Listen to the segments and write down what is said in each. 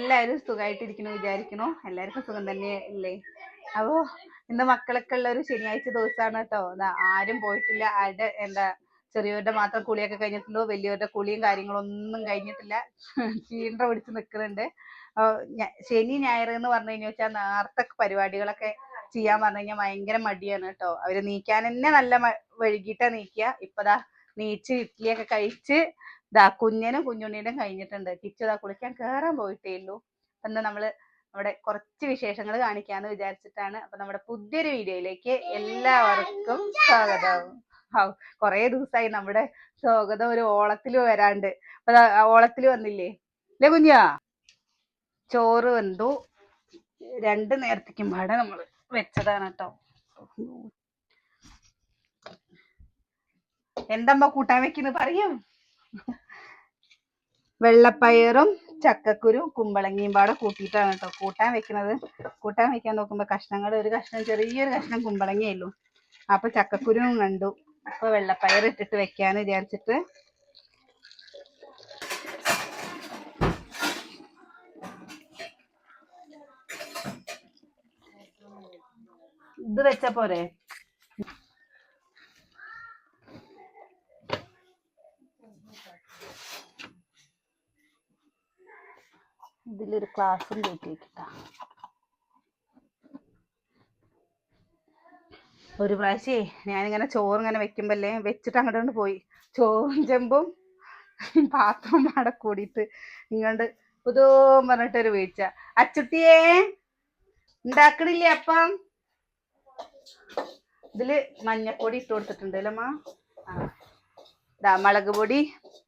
എല്ലാവരും സുഖമായിട്ടിരിക്കണു വിചാരിക്കുന്നു എല്ലാവർക്കും സുഖം തന്നെ അല്ലേ അപ്പോ ഇന്ന് മക്കളൊക്കെ ഉള്ള ഒരു ശനിയാഴ്ച ദിവസമാണ് കേട്ടോ. ആരും പോയിട്ടില്ല. ആരുടെ എന്താ ചെറിയവരുടെ മാത്രം കുളിയൊക്കെ കഴിഞ്ഞിട്ടുള്ളൂ വലിയവരുടെ കുളിയും കാര്യങ്ങളും ഒന്നും കഴിഞ്ഞിട്ടില്ല. ചീണ്ട പിടിച്ച് നിൽക്കുന്നുണ്ട് ശനി ഞായർ എന്ന് പറഞ്ഞു കഴിഞ്ഞാൽ വെച്ചാൽ നേരത്തെ പരിപാടികളൊക്കെ ചെയ്യാൻ പറഞ്ഞു കഴിഞ്ഞാൽ ഭയങ്കര മടിയാണ് കേട്ടോ. അവർ നീക്കാൻ തന്നെ നല്ല നീക്കിയ നീക്കുക. ഇപ്പതാ നീച്ച് ഇഡ്ഡലിയൊക്കെ കഴിച്ച് ദാ കുഞ്ഞനും കുഞ്ഞുണ്ണിയുടെയും കഴിഞ്ഞിട്ടുണ്ട്. കിച്ചു ഇതാ കുളിക്കാൻ കേറാൻ പോയിട്ടേ ഉള്ളൂ എന്ന് നമ്മൾ നമ്മുടെ കുറച്ച് വിശേഷങ്ങൾ കാണിക്കാന്ന് വിചാരിച്ചിട്ടാണ് അപ്പൊ നമ്മുടെ പുതിയൊരു വീഡിയോയിലേക്ക് എല്ലാവർക്കും സ്വാഗതം. കൊറേ ദിവസമായി നമ്മുടെ സ്വാഗതം ഒരു ഓളത്തിൽ വരാണ്ട്. അപ്പൊ ഓളത്തിൽ വന്നില്ലേ? അല്ലേ കുഞ്ഞാ? ചോറ് വെന്തു. രണ്ട് നേരത്തേക്കും പാടെ നമ്മൾ വെച്ചതാണ് കേട്ടോ. എന്തമ്മ കൂട്ടാൻ വെക്കുന്നത് പറയും. വെള്ളപ്പയറും ചക്കക്കുരും കുമ്പളങ്ങിയും പാടെ കൂട്ടിയിട്ടാണ് കേട്ടോ കൂട്ടാൻ വെക്കുന്നത് കൂട്ടാൻ വെക്കാൻ നോക്കുമ്പോ കഷ്ണങ്ങൾ ഒരു കഷ്ണം ചെറിയൊരു കഷ്ണം കുമ്പളങ്ങിയല്ലോ അപ്പൊ ചക്കക്കുരുവും കണ്ടു. അപ്പൊ വെള്ളപ്പയർ ഇട്ടിട്ട് വെക്കാന്ന് വിചാരിച്ചിട്ട്. ഇത് വെച്ച പോരെ? ക്ലാസ്സും കൂട്ടി വെക്കട്ടാ ഒരു പ്രാവശ്യേ ഞാനിങ്ങനെ ചോറ് ഇങ്ങനെ വെക്കുമ്പല്ലേ വെച്ചിട്ട് അങ്ങോട്ട് പോയി. ചോറും ചെമ്പും പാത്രവും അവിടെ കൂടിയിട്ട് ഇങ്ങോട്ട് പുതോ പറഞ്ഞിട്ടൊരു വീഴ്ച. അച്ചുട്ടിയേ ഉണ്ടാക്കണില്ലേ അപ്പം? ഇതിൽ മഞ്ഞപ്പൊടി ഇട്ട് കൊടുത്തിട്ടുണ്ട് അല്ലമ്മ ആ. മുളക് പൊടി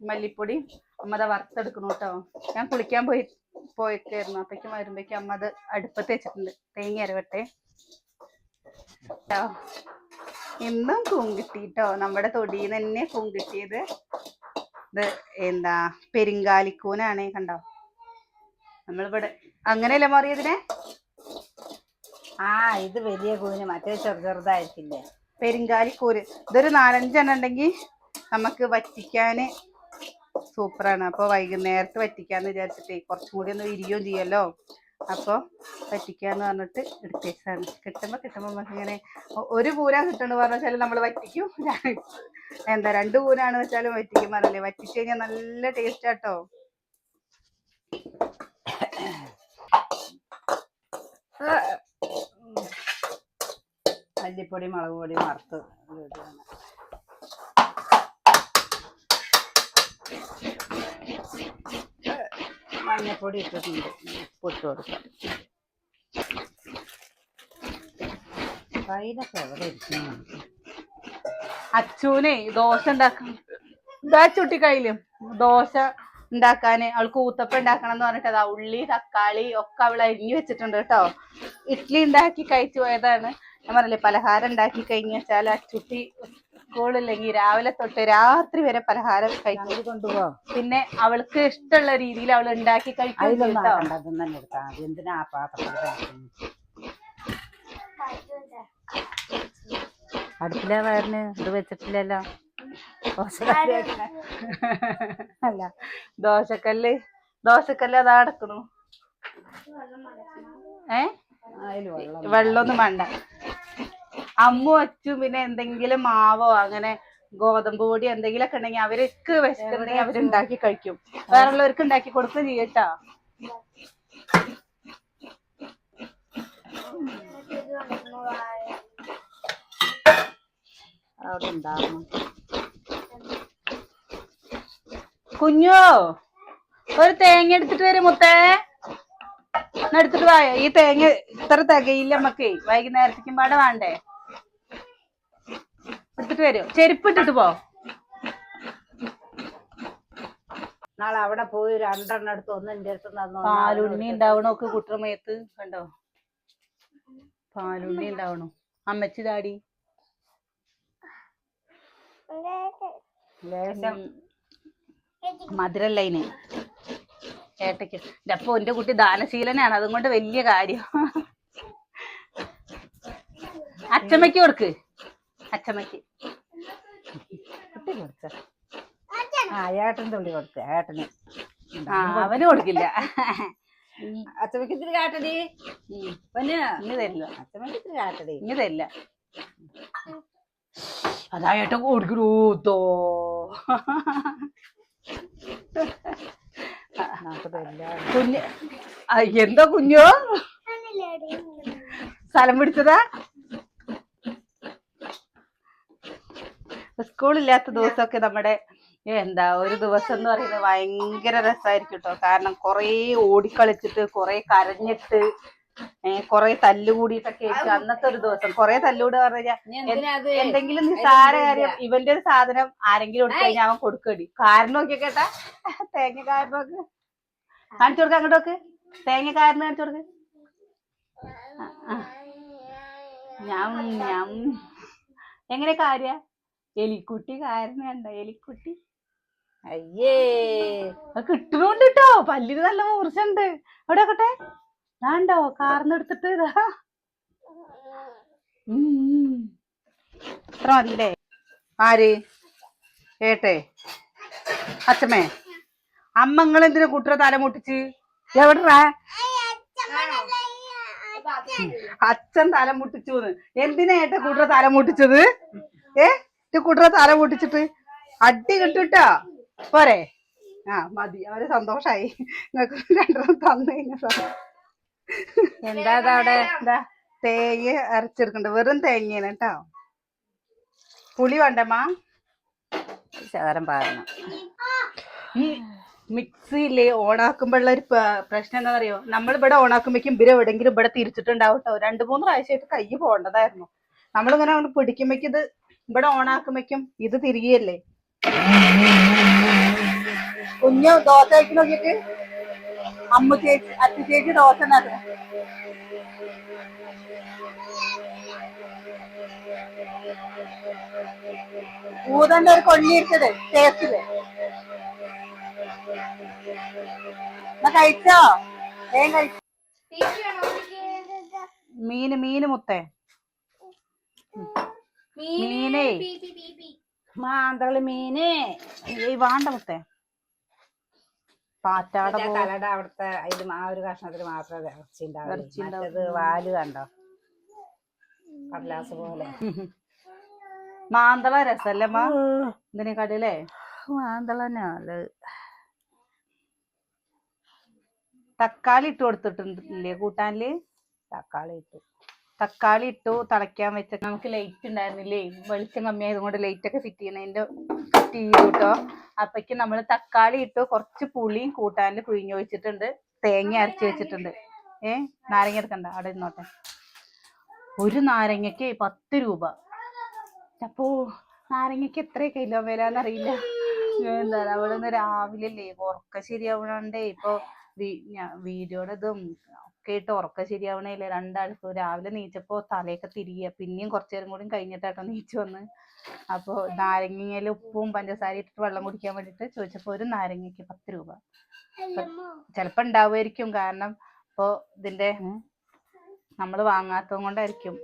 മല്ലിപ്പൊടി. അമ്മ ദാ വറുത്തെടുക്കണു കേട്ടോ ഞാൻ കുളിക്കാൻ പോയി പോയിട്ടായിരുന്നു അപ്പേക്കും വരുമ്പോഴേക്കും അമ്മ അത് അടുപ്പത്ത് വെച്ചിട്ടുണ്ട്. തേങ്ങ അരവട്ടെ. എന്നും ഇന്നും കൂൺ കിട്ടിട്ടോ? നമ്മുടെ തൊടിയിൽ നിന്ന് തന്നെ കൂൺ കിട്ടിയത്. ഇത് എന്താ? പെരിങ്കാലിക്കൂനാണ്. കണ്ടോ? നമ്മളിവിടെ അങ്ങനെയല്ലേ മാറിയതിനെ? ആ ഇത് വലിയ കൂന്. മറ്റേ ചെറു ചെറുതായിരിക്കില്ലേ? പെരിങ്കാലിക്കൂര് ഇതൊരു നാലഞ്ചെണ്ണം ഉണ്ടെങ്കിൽ നമുക്ക് വറ്റിക്കാന് സൂപ്പറാണ്. അപ്പോൾ വൈകുന്നേരത്ത് വറ്റിക്കാന്ന് വിചാരിച്ചിട്ടേ കുറച്ചും കൂടി ഒന്ന് വിരിയുകയും ചെയ്യല്ലോ. അപ്പോൾ വറ്റിക്കാന്ന് പറഞ്ഞിട്ട് എടുത്തേച്ചാണ്. കിട്ടുമ്പോൾ കിട്ടുമ്പോൾ ഇങ്ങനെ ഒരു ഒരു കിട്ടണമെന്ന് പറഞ്ഞു പറഞ്ഞാൽ നമ്മൾ വറ്റിക്കും. എന്താ രണ്ട് പൂരാണ് വെച്ചാലും വറ്റിക്കും പറഞ്ഞല്ലേ? വറ്റിച്ച് കഴിഞ്ഞാൽ നല്ല ടേസ്റ്റ് ആട്ടോ മല്ലിപ്പൊടി മുളക് പൊടി വറുത്ത് മഞ്ഞപ്പൊടി ഇട്ടിട്ടുണ്ട്. ഉപ്പ് ഇട്ട് കൊടുക്കാം. കയ്യിലൊക്കെ എവിടെ ഇരിക്കുന്നു? അച്ചൂനെ ദോശ ഉണ്ടാക്കാൻ. ഇതാ ചുട്ടി കയ്യിലും. ദോശ ഉണ്ടാക്കാന് അവൾക്ക് ഊത്തപ്പം ഉണ്ടാക്കണം എന്ന് പറഞ്ഞിട്ട് അതാ ഉള്ളി തക്കാളി ഒക്കെ അവൾ അരിഞ്ഞു വെച്ചിട്ടുണ്ട് കേട്ടോ. ഇഡ്ഡലി ഉണ്ടാക്കി കഴിച്ചു പോയതാണ്. ഞാൻ പറഞ്ഞില്ലേ പലഹാരം ഉണ്ടാക്കി കഴിഞ്ഞാൽ അച്ചുട്ടി സ്കൂളില്ലെങ്കിൽ രാവിലെ തൊട്ട് രാത്രി വരെ പലഹാരം കഴിക്കും. ഇത് കൊണ്ടുപോ പിന്നെ അവൾക്ക് ഇഷ്ടമുള്ള രീതിയിൽ അവൾ ഉണ്ടാക്കി കഴിക്കും എന്തിനാ അടുപ്പിലെ വയറിന്? ഇത് വെച്ചിട്ടില്ലല്ലോ. അല്ല ദോശക്കല്ല്. ദോശക്കല്ല് അതാ അടക്കണു. ഏ? വെള്ളമൊന്നും വേണ്ട. അമ്മു അച്ചും പിന്നെ എന്തെങ്കിലും മാവോ അങ്ങനെ ഗോതമ്പ് പൊടി എന്തെങ്കിലുമൊക്കെ ഉണ്ടെങ്കിൽ അവർക്ക് വിശക്കുന്നുണ്ടെങ്കിൽ അവരുണ്ടാക്കി കഴിക്കും. വേറുള്ളവർക്ക് ഉണ്ടാക്കി കൊടുക്കുകയും ചെയ്യട്ടാ അവിടെ ഉണ്ടാവണം. കുഞ്ഞോ ഒരു തേങ്ങ എടുത്തിട്ട് വരും മുത്തേ. എടുത്തിട്ട് വായോ? ഈ തേങ്ങ ഇത്ര തികയില്ല നമ്മക്ക്. വൈകുന്നേരത്തേക്കും പാടെ വേണ്ടേ? എടുത്തിട്ട് വരും. ചെരുപ്പ് ഇട്ടിട്ട് പോ. നാളെ അവിടെ പോയി രണ്ടെണ്ണം എടുത്ത് ഒന്ന് എന്റെ അടുത്ത് തന്നു. പാലുണ്ണി ഉണ്ടാവണോക്ക് കുട്ടമയത്ത് കണ്ടോ? പാലുണ്ണി ഉണ്ടാവണോ? അമ്മച്ചി ലേശം. മധുരല്ലൈന് ഏട്ടയ്ക്ക്. അപ്പൊ എന്റെ കുട്ടി ദാനശീലനാണ്. അതും കൊണ്ട് വലിയ കാര്യം. അച്ചമ്മയ്ക്ക് കൊടുക്ക്. അച്ചമ്മയ്ക്ക് കുട്ടി കൊടുത്ത. ആ ഏട്ടൻ തുള്ളി കൊടുത്ത ഏട്ടന്. ആ അവന് കൊടുക്കില്ല. അച്ഛമ്മക്ക് ഇത്തിരി കാട്ടടി. പൊന്നു. ഇനി തരില്ല. അച്ഛമ്മക്ക് ഇത്തിരി കാട്ടടി. ഇനി തരില്ല. അതായിട്ട് കൊടുക്കണൂത്തോ നമുക്ക് കുഞ്ഞ്. എന്തോ എന്താ കുഞ്ഞോ? സ്ഥലം പിടിച്ചതാ? സ്കൂളില്ലാത്ത ദിവസമൊക്കെ നമ്മുടെ എന്താ ഒരു ദിവസം എന്ന് പറയുന്നത് ഭയങ്കര രസമായിരിക്കും കേട്ടോ കാരണം കുറേ ഓടിക്കളിച്ചിട്ട് കുറേ കരഞ്ഞിട്ട് കുറെ തല്ലുകൂടിയിട്ടൊക്കെ ആയിരിക്കും അന്നത്തെ ഒരു ദിവസം. കുറെ തല്ലുകൂടി പറഞ്ഞു കഴിഞ്ഞാൽ എന്തിനാ അത്? എന്തെങ്കിലും നിസ്സാര കാര്യം ഇവന്റെ ഒരു സാധനം ആരെങ്കിലും എടുത്തു കഴിഞ്ഞാൽ അവൻ കൊടുക്കടി. കാരണം നോക്കിയ കേട്ടാ തേങ്ങ കാരണമൊക്കെ കാണിച്ചു കൊടുക്ക അങ്ങോട്ടൊക്കെ തേങ്ങ കാരണം കാണിച്ചു കൊടുക്ക. ഞാൻ ഞാൻ എങ്ങനെ കാര്യ? എലിക്കുട്ടി കാരണം കണ്ട? എലിക്കുട്ടി. അയ്യേ. അത് കിട്ടുന്നുണ്ട് കേട്ടോ പല്ലിന് നല്ല മൂർച്ചുണ്ട് അവിടെ കട്ടെ ഇതാണ്ടോ കാർന്നെടുത്തിട്ട് ഇതാ. ഉം. ഇത്ര മതിയില്ലേ? ആര്? ഏട്ടെ. അച്ഛമ്മേ. അമ്മ നിങ്ങൾ എന്തിനാ കുട്ടിയുടെ തല മുട്ടിച്ച്? എവിടാ അച്ഛൻ തല മുട്ടിച്ചു എന്തിനാ ഏട്ട കുട്ടിയുടെ തല മുട്ടിച്ചത്? ഏ? ഈ കുട്ടിയുടെ തല പൊട്ടിച്ചിട്ട് അടി കിട്ടുട്ടോ? പോരെ. ആ മതി. അവർ സന്തോഷായി. നിങ്ങൾക്ക് രണ്ടെണ്ണം തന്നു കഴിഞ്ഞ എന്താ ഇത് അവിടെ? എന്താ? തേങ്ങ അരച്ചെടുക്കണ്ട. വെറും തേങ്ങയാണ് കേട്ടോ. പുളി വേണ്ടമ്മ ശകലം പാരണം ഈ മിക്സിയില്ലേ ഓണാക്കുമ്പോഴുള്ള ഒരു പ്രശ്നം എന്താ അറിയോ നമ്മൾ ഇവിടെ ഓണാക്കുമ്പോഴേക്കും ഇവരെ എവിടെങ്കിലും ഇവിടെ തിരിച്ചിട്ടുണ്ടാവും കേട്ടോ. രണ്ടു മൂന്ന് പ്രാവശ്യമായിട്ട് കൈ പോകേണ്ടതായിരുന്നു. നമ്മളിങ്ങനെ അങ്ങോട്ട് പിടിക്കുമ്പോഴേക്കും ഇത് ഇവിടെ ഓൺ ആക്കുമ്പോഴേക്കും ഇത് തിരികെയല്ലേ? കുഞ്ഞു ദോശ കഴിച്ചു നോക്കിയിട്ട്. അമ്മ ചേച്ചി അച്ഛ ചേച്ചി ദോശ ഉണ്ടാക്കണം ഊതന്റെ ഒരു കൊള്ളിയിട്ടത് ടേസ്റ്റിൽ എന്നാ കഴിച്ചോ? ഏ കഴിച്ചോ. മീന് മീന് മുത്തേ. മീനേ മാന്തൾ മീന്. വാണ്ട മുത്തേ. പാറ്റാട തലയുടെ അവിടുത്തെ ഇത് ആ ഒരു കഷ്ണത്തിൽ മാത്രമേ ഇറച്ചി ഉണ്ടാവും. വാൽ കണ്ടോ? കടലാസ് പോലെ. മാന്തള രസല്ലേ മാ? മാന്തള മാന്തളനാല് തക്കാളി ഇട്ട് കൊടുത്തിട്ടില്ലേ കൂട്ടാനിൽ? തക്കാളി ഇട്ടു. തക്കാളി ഇട്ടു തിളയ്ക്കാൻ വെച്ച നമുക്ക് ലൈറ്റ് ഉണ്ടായിരുന്നില്ലേ? വെളിച്ചം കമ്മിയായത് കൊണ്ട് ലൈറ്റ് ഒക്കെ ഫിറ്റ് ചെയ്യുന്നതിന്റെ ഫിറ്റ് ചെയ്തു കേട്ടോ അപ്പയ്ക്ക് നമ്മൾ തക്കാളി ഇട്ടു. കുറച്ച് പുളിയും കൂട്ടാനിൽ പിഴിഞ്ഞു വെച്ചിട്ടുണ്ട് തേങ്ങ അരച്ച് വെച്ചിട്ടുണ്ട്. ഏ? നാരങ്ങ എടുക്കണ്ട. അവിടെ ഇരുന്നോട്ടെ. ഒരു നാരങ്ങയ്ക്ക് പത്ത് രൂപ. അപ്പോ നാരങ്ങയ്ക്ക് എത്ര കിലോ വില എന്നറിയില്ല. എന്താ അവിടെ നിന്ന് രാവിലെ അല്ലേ? ഉറക്ക ശരിയാവണണ്ടേ. ഇപ്പൊ വീഡിയോയുടെ ഇതും ഒക്കെ ഇട്ട് ഉറക്ക ശരിയാവണേൽ രണ്ടാൾക്കും രാവിലെ നീച്ചപ്പോ തലയൊക്കെ തിരികെ പിന്നെയും കുറച്ചു നേരം കൂടി കഴിഞ്ഞിട്ടാട്ടോ നീച്ചു വന്ന്. അപ്പൊ നാരങ്ങയിൽ ഉപ്പും പഞ്ചസാര ഇട്ടിട്ട് വെള്ളം കുടിക്കാൻ വേണ്ടിട്ട് ചോദിച്ചപ്പോ ഒരു നാരങ്ങയ്ക്ക് പത്ത് രൂപ. ചെലപ്പോ ഉണ്ടാവുമായിരിക്കും കാരണം ഇപ്പൊ ഇതിന്റെ നമ്മൾ വാങ്ങാത്തത് കൊണ്ടായിരിക്കും.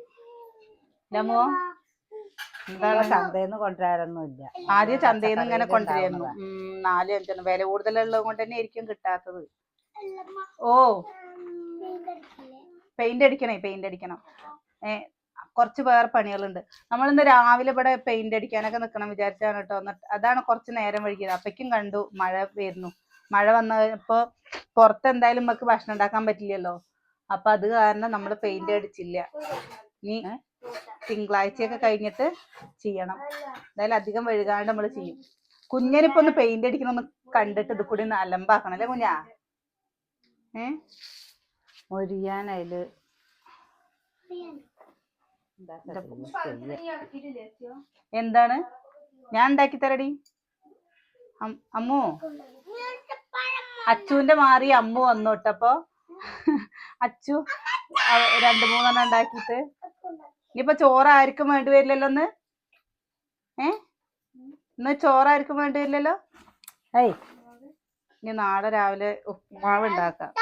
ലമോ എന്താണ്? ചന്തയിൽ കൊണ്ടുവരാറൊന്നുമില്ല. ആദ്യം ചന്തയിൽ നിന്ന് ഇങ്ങനെ കൊണ്ടുവരുന്നു ഉം, നാലും അഞ്ചെണ്ണം വില കൂടുതലുള്ളത് കൊണ്ട് തന്നെ ആയിരിക്കും കിട്ടാത്തത്. ഓ. പെയിന്റ് അടിക്കണേ പെയിന്റ് അടിക്കണം. ഏ കുറച്ച് വേറെ പണികളുണ്ട്. നമ്മൾ നമ്മളിന്ന് രാവിലെ ഇവിടെ പെയിന്റ് അടിക്കാനൊക്കെ നിക്കണം വിചാരിച്ചാണ് കേട്ടോ. എന്നിട്ട് അതാണ് കുറച്ച് നേരം വൈകിയത്. അപ്പയ്ക്കും കണ്ടു മഴ വരുന്നു. മഴ വന്നപ്പോ പുറത്ത് എന്തായാലും നമുക്ക് ഭക്ഷണം ഉണ്ടാക്കാൻ പറ്റില്ലല്ലോ. അപ്പൊ അത് കാരണം നമ്മൾ പെയിന്റ് അടിച്ചില്ല. ഇനി തിങ്കളാഴ്ചയൊക്കെ കഴിഞ്ഞിട്ട് ചെയ്യണം. എന്തായാലും അധികം വഴുകാണ്ട് നമ്മൾ ചെയ്യും. കുഞ്ഞനിപ്പോ ഒന്ന് പെയിന്റ് അടിക്കണമെന്ന് കണ്ടിട്ട് ഇത് കൂടി ഒന്ന് അലമ്പാക്കണം അല്ലേ കുഞ്ഞാ? ഏ? മൊരിയാൻ അതിൽ എന്താണ്? ഞാൻ ഉണ്ടാക്കി തരടി. അമ്മു. അച്ചുവിന്റെ മാറി അമ്മു വന്നു കേട്ടപ്പോ അച്ചു രണ്ടു രണ്ട് മൂന്നെണ്ണം ഉണ്ടാക്കിയിട്ട്. ഇനിയിപ്പൊ ചോറ് ആർക്കും വേണ്ടി വരില്ലല്ലോ ഒന്ന് ഏ? ഇന്ന് ചോറ് ആർക്കും വേണ്ടി വരില്ലല്ലോ? ഏയ് ഇനി നാളെ രാവിലെ ഉപ്പുമാവ് ഉണ്ടാക്കാം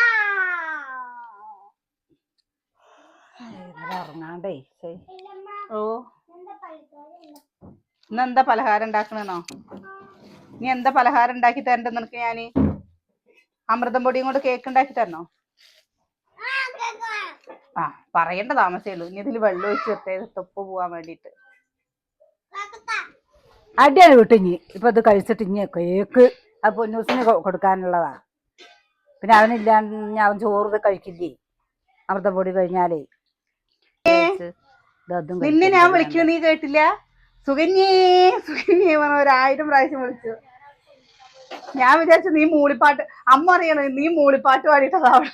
ശരി. ഓ. ഇന്ന് എന്താ പലഹാരം ഉണ്ടാക്കണെന്നോ? ഇനി എന്താ പലഹാരം ഉണ്ടാക്കി തരണ്ട നിനക്ക് ഞാൻ? അമൃതം പൊടിയും കൊണ്ട് കേക്ക് ഉണ്ടാക്കി തരണോ? ആ പറയണ്ട താമസേ ഉള്ളൂ. ഇനി ഇതിൽ വെള്ളം ഒഴിച്ച് ചേർത്തേ തൊപ്പ് പോവാൻ വേണ്ടിട്ട് അടിയാണ് വിട്ടിഞ്ഞ് ഇപ്പൊ ഇത് കഴിച്ചിട്ട് ഇഞ്ഞ് കേക്ക് അത് പൊന്നൂസിന് കൊടുക്കാനുള്ളതാണ് കൊടുക്കാനുള്ളതാ. പിന്നെ അവനില്ലാണ്ട് അവൻ ചോറ് കഴിക്കില്ലേ? അമൃതപ്പൊടി കഴിഞ്ഞാലേ. പിന്നെ നിന്നെ ഞാൻ വിളിക്കൂ? നീ കേട്ടില്ല? സുകന്യേ സുകന്യേ പറഞ്ഞ ഒരായിരം പ്രാവശ്യം വിളിച്ചു. ഞാൻ വിചാരിച്ചു നീ മൂളിപ്പാട്ട് അമ്മ അറിയണ നീ മൂളിപ്പാട്ട് പാടിയിട്ടതാ അവിടെ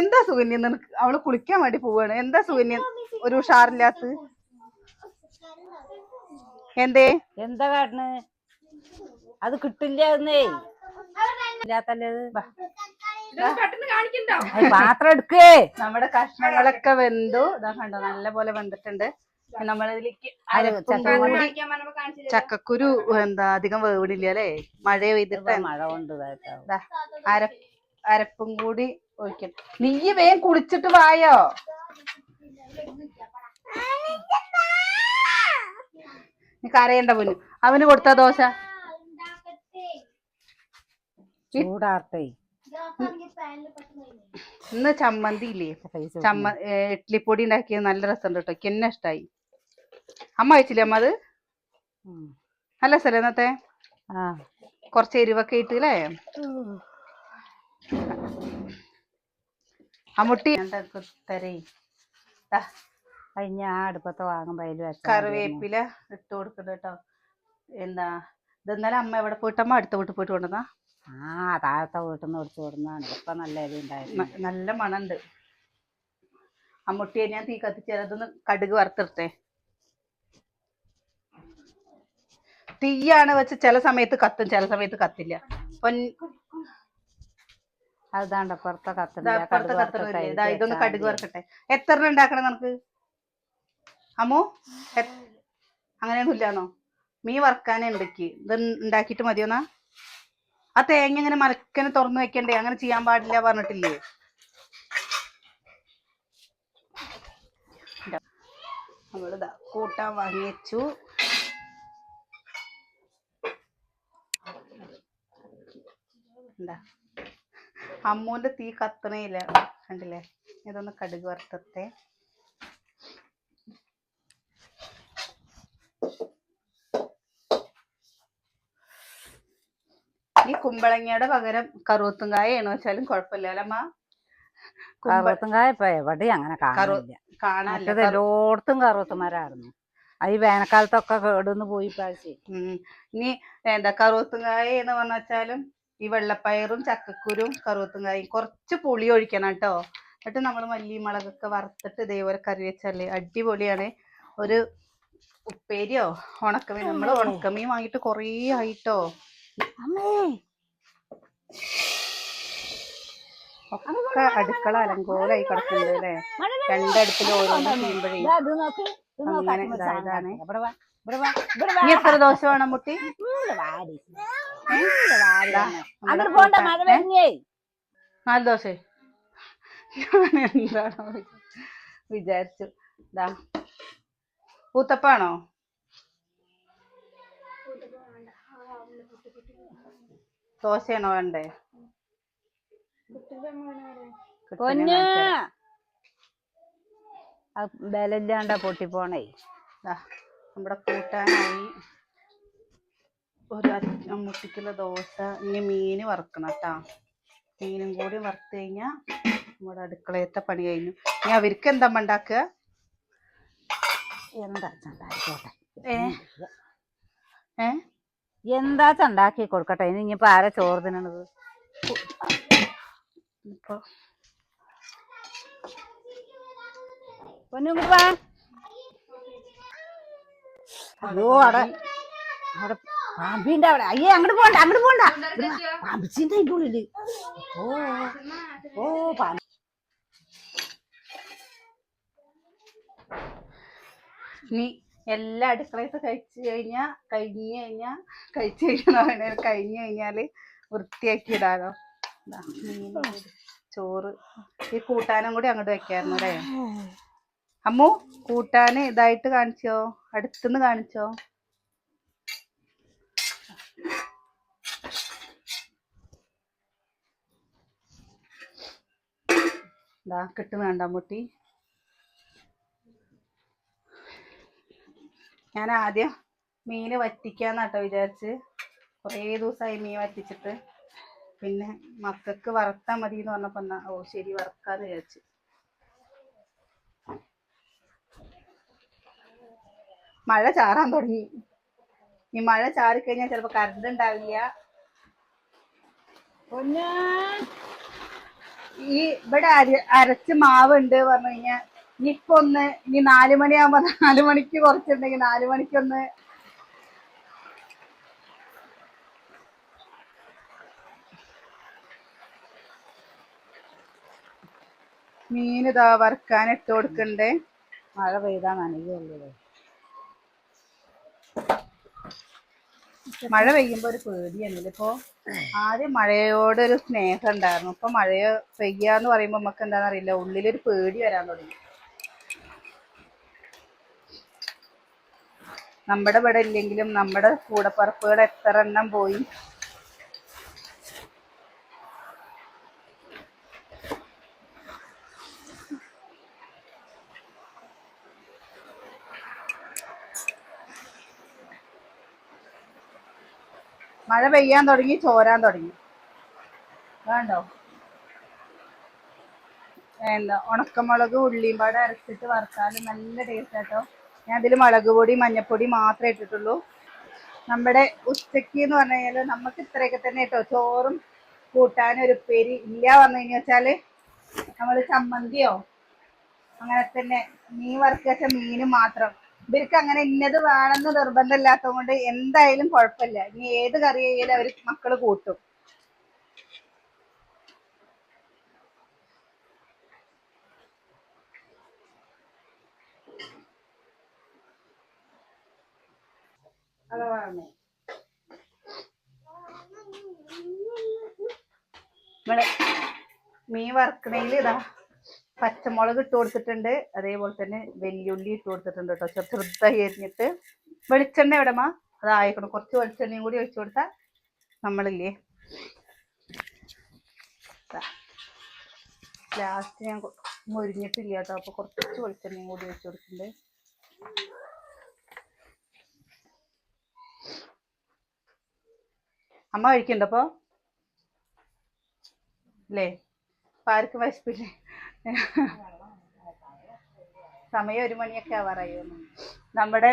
എന്താ സുകന്യ? നിനക്ക് അവൾ കുളിക്കാൻ വേണ്ടി പോവാണ്. എന്താ സുകന്യ? ഒരു ഉഷാറില്ലാത്ത എന്തേ? എന്താ കാട്ടണ്? അത് കിട്ടില്ല എന്നേ പാത്രം എടുക്കേ. നമ്മുടെ കഷ്ണങ്ങളൊക്കെ വെന്തു. ഇതാ കണ്ടോ നല്ല പോലെ വെന്തിട്ടുണ്ട് നമ്മളിതിലേക്ക് ചക്കക്കുരു എന്താ അധികം വേവിടില്ല അല്ലേ? മഴ പെയ്തിട്ട്. മഴ കൊണ്ട് ദാ, അര അരപ്പും കൂടി ഒഴിക്കണം. നീ വേഗം കുളിച്ചിട്ട് വായോ? നീ കരയണ്ട പോലും അവന് കൊടുത്ത ദോശ. ചൂടാർത്തേ. ഇന്ന് ചമ്മന്തി ഇല്ലേ ചമ്മ ഇഡ്ലിപ്പൊടി ഉണ്ടാക്കിയത് നല്ല രസമുണ്ട് കേട്ടോ. എന്നെ ഇഷ്ടായി. അമ്മ കഴിച്ചില്ലേ അമ്മ അത്. നല്ല സ്ഥലം ഇന്നത്തെ? കൊറച്ച് എരിവൊക്കെ ഇട്ട് അല്ലേ അമ്മുട്ടി തരേ. കഴിഞ്ഞ ആ അടുപ്പത്തെ വാങ്ങുമ്പോ അതിൽ വെച്ച കറിവേപ്പില ഇട്ട് കൊടുക്കണ്ട കേട്ടോ എന്താ ഇതെന്നാലും അമ്മ എവിടെ പോയിട്ടമ്മ അടുത്ത വീട്ടിൽ പോയിട്ട് കൊണ്ടുവന്നാ? ആ താഴത്തെ വീട്ടിൽ നിന്ന് ഒടിച്ചു കൊടുന്നാണ് ഇപ്പൊ നല്ല ഇത് ഉണ്ടായിരുന്നു നല്ല മണുണ്ട്. അമ്മുട്ടിയെ ഞാൻ തീ കത്തിച്ച് അതൊന്ന് കടുക് വറുത്തിട്ടെ തീയാണ് വെച്ച് ചില സമയത്ത് കത്തും ചില സമയത്ത് കത്തില്ല. അതാണ്ട് അപ്പുറത്തെ കത്തില്ല ഇതൊന്ന് കടുക് വറുക്കട്ടെ. എത്ര ഉണ്ടാക്കണം നമുക്ക്? അമ്മു അങ്ങനെ അങ്ങനെയൊന്നും ഇല്ലാന്നോ മീ വറക്കാനേ ഉണ്ടക്ക് ഇത് ഉണ്ടാക്കിയിട്ട് മതിയോന്നാ? ആ തേങ്ങ ഇങ്ങനെ മലക്കനെ തുറന്നു വെക്കണ്ടേ? അങ്ങനെ ചെയ്യാൻ പാടില്ല പറഞ്ഞിട്ടില്ലേ. നമ്മളിതാ കൂട്ടാൻ വാങ്ങി വെച്ചു. എന്താ അമ്മൂന്റെ തീ കത്തണേ ഇല്ല കണ്ടില്ലേ? ഇതൊന്ന് കടുക് വറുത്തത്തെ കുമ്പളങ്ങയുടെ പകരം കറുവത്തുങ്കായ ആണ് വെച്ചാലും കുഴപ്പമില്ല കുമ്പ കറുവത്തുങ്കായ ഇപ്പൊ എവിടെയും അങ്ങനെ കാണാനില്ല കാണാനില്ല. മറ്റത് എല്ലായിടത്തും കറുവത്തുമരായിരുന്നു അത് ഈ വേനൽക്കാലത്തൊക്കെ കേടുന്ന് പോയി പ്രാവശ്യം. ഇനി എന്താ കറുവത്തുങ്കായ എന്ന് പറഞ്ഞു വെച്ചാലും ഈ വെള്ളപ്പയറും ചക്കക്കുരും കറുവത്തുങ്കായും കുറച്ച് പുളി ഒഴിക്കണം കേട്ടോ. എന്നിട്ട് നമ്മൾ മല്ലി മുളകൊക്കെ വറുത്തിട്ട് ഇതേപോലെ കറി വെച്ചാൽ അടിപൊളിയാണ്. ഒരു ഉപ്പേരിയോ? ഉണക്കമീൻ. നമ്മൾ ഉണക്കമീൻ വാങ്ങിയിട്ട് കുറേ ആയിട്ടോ? ഒക്കെ അടുക്കള അലങ്കോലായി കിടക്കുന്നുണ്ട് അല്ലേ? രണ്ടടുപ്പിൽ ഓരോന്ന് ചെയ്യുമ്പോഴേ അങ്ങനെ ഇതാണ്. ഇനി എത്ര ദോശ വേണം മുട്ടി? നാല് ദോശ. ഞാൻ എന്താണോ വിചാരിച്ചു. ഇതാ ഊത്തപ്പാണോ? ദോശയാണോ വേണ്ടേ? പൊന്നു! ബലല്ലാണ്ട പൊട്ടിപ്പോണേ ദാ, നമ്മുടെ കൂട്ടാനായി ഒരു മുട്ടിക്കുള്ള ദോശ ഇനി മീൻ വറുക്കണം കേട്ടാ. മീനും കൂടി വറുത്ത് കഴിഞ്ഞാ നമ്മുടെ അടുക്കളയത്തെ പണി കഴിഞ്ഞു. ഇനി അവർക്ക് എന്താ ഉണ്ടാക്കുക? എന്താ ഏ? ഏ? എന്താ ചണ്ടാക്കി കൊടുക്കട്ടെ? ഇനി ഇനിയിപ്പോ ആരാ ചോറ് തിന്നണത്? അയ്യോ അവിടെ അവിടെ പാമ്പിന്റെ അവിടെ. അയ്യേ അങ്ങോട്ട് പോണ്ട അങ്ങോട്ട് പാമ്പിച്ചിന്റെ ഉള്ളിൽ. ഓ ഓ ഇനി എല്ലാ അടുക്കളയത്ത് കഴിച്ചു കഴിഞ്ഞാൽ കഴിഞ്ഞു കഴിഞ്ഞാൽ കഴിച്ചു കഴിഞ്ഞാൽ കഴിഞ്ഞു കഴിഞ്ഞാൽ വൃത്തിയാക്കി ഇടാലോ. ചോറ്. ഈ കൂട്ടാനും കൂടി അങ്ങോട്ട് വെക്കായിരുന്നു അല്ലേ? അമ്മു കൂട്ടാന് ഇതായിട്ട് കാണിച്ചോ? അടുത്തുനിന്ന് കാണിച്ചോ? ഇതാ കണ്ടാമ്പൊട്ടി ഞാൻ ആദ്യം മീൻ വറ്റിക്കാന്ന് കേട്ടോ വിചാരിച്ച് കുറേ ദിവസമായി മീൻ വറ്റിച്ചിട്ട്. പിന്നെ മക്കൾക്ക് വറുത്താൽ മതി എന്ന് പറഞ്ഞപ്പോൾ എന്നാ ഓ ശരി വറുക്കാന്ന് വിചാരിച്ചു. മഴ ചാറാൻ തുടങ്ങി. ഈ മഴ ചാറിക്കഴിഞ്ഞാൽ ചിലപ്പോൾ കറണ്ട് ഉണ്ടാവില്ല ഈ ഇവിടെ അര അരച്ച് മാവ് ഉണ്ട് പറഞ്ഞു കഴിഞ്ഞാൽ ഇനിയിപ്പോ ഒന്ന് ഇനി നാലു മണിയാകുമ്പോ നാലു മണിക്ക് കുറച്ചുണ്ടെങ്കിൽ നാലു മണിക്കൊന്ന് മീൻ ഇതാ വറുക്കാൻ ഇട്ട് കൊടുക്കണ്ടേ. മഴ പെയ്താ നനയുള്ളൂ. മഴ പെയ്യുമ്പോ ഒരു പേടിയാണ്. ഇപ്പോ ആദ്യം മഴയോടൊരു സ്നേഹം ഉണ്ടായിരുന്നു. ഇപ്പൊ മഴ പെയ്യാന്ന് പറയുമ്പോ നമുക്ക് എന്താണെന്നറിയില്ല ഉള്ളിലൊരു പേടി വരാൻ തുടങ്ങി. നമ്മുടെ ഇവിടെ ഇല്ലെങ്കിലും നമ്മുടെ കൂടപ്പറപ്പുകൾ എത്ര എണ്ണം പോയി? മഴ പെയ്യാൻ തുടങ്ങി ചോരാൻ തുടങ്ങി. വേണ്ടോ? എന്താ ഉണക്കമുളക് ഉള്ളിയും പാടെ അരച്ചിട്ട് വറുത്താൽ നല്ല ടേസ്റ്റ് ആട്ടോ ഞാൻ അതിൽ മുളക് പൊടി മഞ്ഞപ്പൊടി മാത്രമേ ഇട്ടിട്ടുള്ളൂ. നമ്മുടെ ഉച്ചയ്ക്ക് എന്ന് പറഞ്ഞു കഴിഞ്ഞാൽ നമുക്ക് ഇത്രയൊക്കെ തന്നെ കേട്ടോ ചോറും കൂട്ടാനും ഒരു ഉപ്പേരി ഇല്ല വന്നു കഴിഞ്ഞു വെച്ചാൽ നമ്മൾ ചമ്മന്തിയോ അങ്ങനെ തന്നെ മീൻ വറുക്കച്ച മീൻ മാത്രം. ഇവർക്ക് അങ്ങനെ ഇന്നത് വേണമെന്ന് നിർബന്ധമില്ലാത്തത് കൊണ്ട് എന്തായാലും കുഴപ്പമില്ല. ഇനി ഏത് കറി ആയാലും അവർ മക്കൾ കൂട്ടും. നമ്മൾ മീൻ വറുക്കണേൽ ഇതാ പച്ചമുളക് ഇട്ട് കൊടുത്തിട്ടുണ്ട്. അതേപോലെ തന്നെ വെല്ലുള്ളി ഇട്ട് കൊടുത്തിട്ടുണ്ട് കേട്ടോ ചെറു ചെറുതായി എരിഞ്ഞിട്ട് വെളിച്ചെണ്ണ എവിടെമാ അതായിക്കണം കുറച്ച് വെളിച്ചെണ്ണയും കൂടി ഒഴിച്ചു കൊടുത്താൽ നമ്മളില്ലേ. ലാസ്റ്റ് ഞാൻ മുരിഞ്ഞിട്ടില്ല കേട്ടോ അപ്പൊ കുറച്ച് വെളിച്ചെണ്ണയും കൂടി ഒഴിച്ചു കൊടുക്കുന്നുണ്ട് അമ്മ കഴിക്കണ്ടോ അപ്പൊ? അല്ലേ അപ്പൊ ആർക്കും വിശപ്പില്ലേ? സമയം ഒരു മണിയൊക്കെ ആവാറായിരുന്നു നമ്മുടെ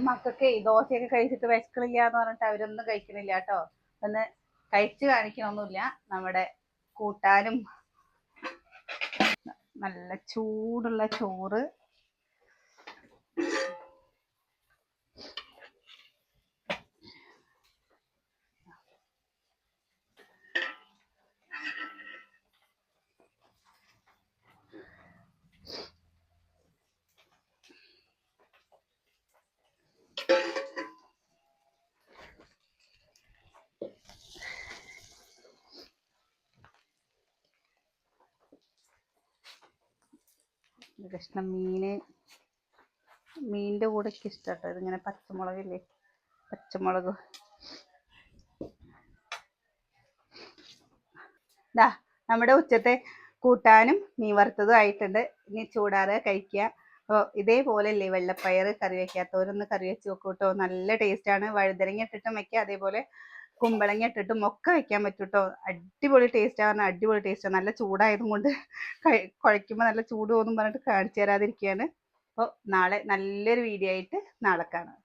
മക്കൾക്ക് ദോശയൊക്കെ കഴിച്ചിട്ട് വിശക്കണില്ല എന്ന് പറഞ്ഞിട്ട് അവരൊന്നും കഴിക്കണില്ല കേട്ടോ. ഒന്ന് കഴിച്ചു കാണിക്കണമൊന്നുമില്ല നമ്മുടെ കൂട്ടാനും നല്ല ചൂടുള്ള ചോറ്. കഷ്ണം മീൻ മീനിന്റെ കൂടെ ഒക്കെ ഇഷ്ടാട്ടോ. ഇതിങ്ങനെ പച്ചമുളകില്ലേ? പച്ചമുളക്. ദാ നമ്മുടെ ഉച്ചത്തെ കൂട്ടാനും മീൻ വറുത്തതും ആയിട്ടുണ്ട്. ഇനി ചൂടാറ് കഴിക്കുക. അപ്പോൾ ഇതേപോലെയല്ലേ വെള്ളപ്പയർ കറി വയ്ക്കാത്തവരൊന്ന് കറി വെച്ച് നോക്കൂട്ടോ നല്ല ടേസ്റ്റാണ് വഴുതനങ്ങ ഇട്ടിട്ടും വെക്കാം. അതേപോലെ കുമ്പളങ്ങ ഇട്ടിട്ടും ഒക്കെ വെക്കാൻ പറ്റും കേട്ടോ അടിപൊളി ടേസ്റ്റ് ആണ് അടിപൊളി ടേസ്റ്റ് നല്ല ചൂടായതും കൊണ്ട് കുഴയ്ക്കുമ്പോൾ നല്ല ചൂട് തോന്നും പറഞ്ഞിട്ട് കാണിച്ചു തരാതിരിക്കുകയാണ് അപ്പോൾ നാളെ നല്ലൊരു വീഡിയോ ആയിട്ട് നാളെ കാണാം.